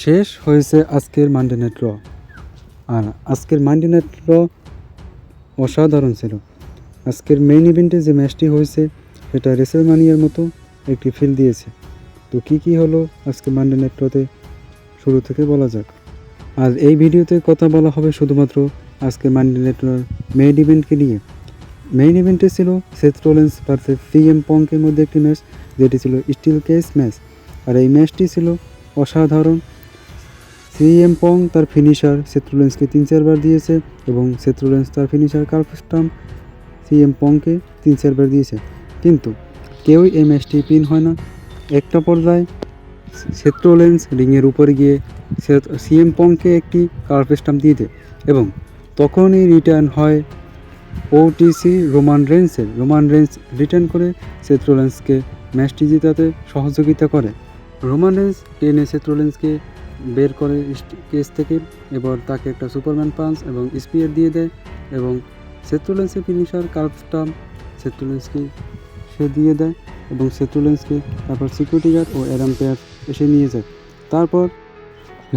শেষ হয়েছে আজকের মানডে নাইট র আর আজকের মানডে নাইট র অসাধারণ ছিল। আজকের মেইন ইভেন্টে যে ম্যাচটি হয়েছে, সেটা রেসেলমানিয়ার মতো একটি ফিল দিয়েছে। তো কি কি হলো আজকে মানডে নাইট রতে শুরু থেকে বলা যাক। আর এই ভিডিওতে কথা বলা হবে শুধুমাত্র আজকে মানডে নাইট রর মেইন ইভেন্টকে নিয়ে। মেইন ইভেন্টে ছিল সেথ রোলেন্স ভার্সেস সিএম পঙ্কের মধ্যে একটি ম্যাচ যেটি ছিল স্টিল কেস ম্যাচ আর এই ম্যাচটি ছিল অসাধারণ। সিএম পং তার ফিনিশার সেত্রুলেন্সকে তিন চারবার দিয়েছে এবং সেত্রুলেন্স তার ফিনিশার কার্ফস্টাম সিএম পংকে তিন চারবার দিয়েছে। কিন্তু কেউই এই ম্যাচটি পিন হয় না। একটা পর্যায়ে সেত্রোলেন্স রিংয়ের উপরে গিয়ে সিএম পংকে একটি কার্ফস্টাম দিয়ে দেয় এবং তখনই রিটার্ন হয় ওটিসি রোমান রেন্সের রোমান রেন্স রিটার্ন করে সেত্রোলেন্সকে ম্যাচটি জেতাতে সহযোগিতা করে। রোমান রেন্স টেনে সেত্রোলেন্সকে বের করে কেস থেকে এবার তাকে একটা সুপারম্যান পাঞ্চ এবং স্পিয়ার দিয়ে দেয় এবং সেত্রোলেন্সের ফিনিশার কার্ভস্টাম সেত্রোলেন্সকে সে দিয়ে দেয় এবং সেত্রোলেন্সকে তারপর সিকিউরিটি গার্ড ও অ্যারাম পেয়ার এসে নিয়ে যায়। তারপর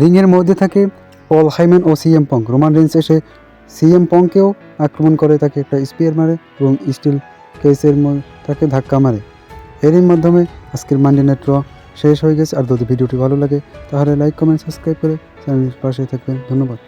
রিংয়ের মধ্যে থাকে পল হাইম্যান ও সিএম পং। রোমান রেন্স এসে সিএম পংকেও আক্রমণ করে, তাকে একটা স্পিয়ার মারে এবং স্টিল কেসের তাকে ধাক্কা মারে। এরই মাধ্যমে আজকের মানডে র শেষ হয়ে গেছে। আর যদি ভিডিওটি ভালো লাগে, তাহলে লাইক কমেন্ট সাবস্ক্রাইব করে চ্যানেলের পাশে থাকবেন। ধন্যবাদ।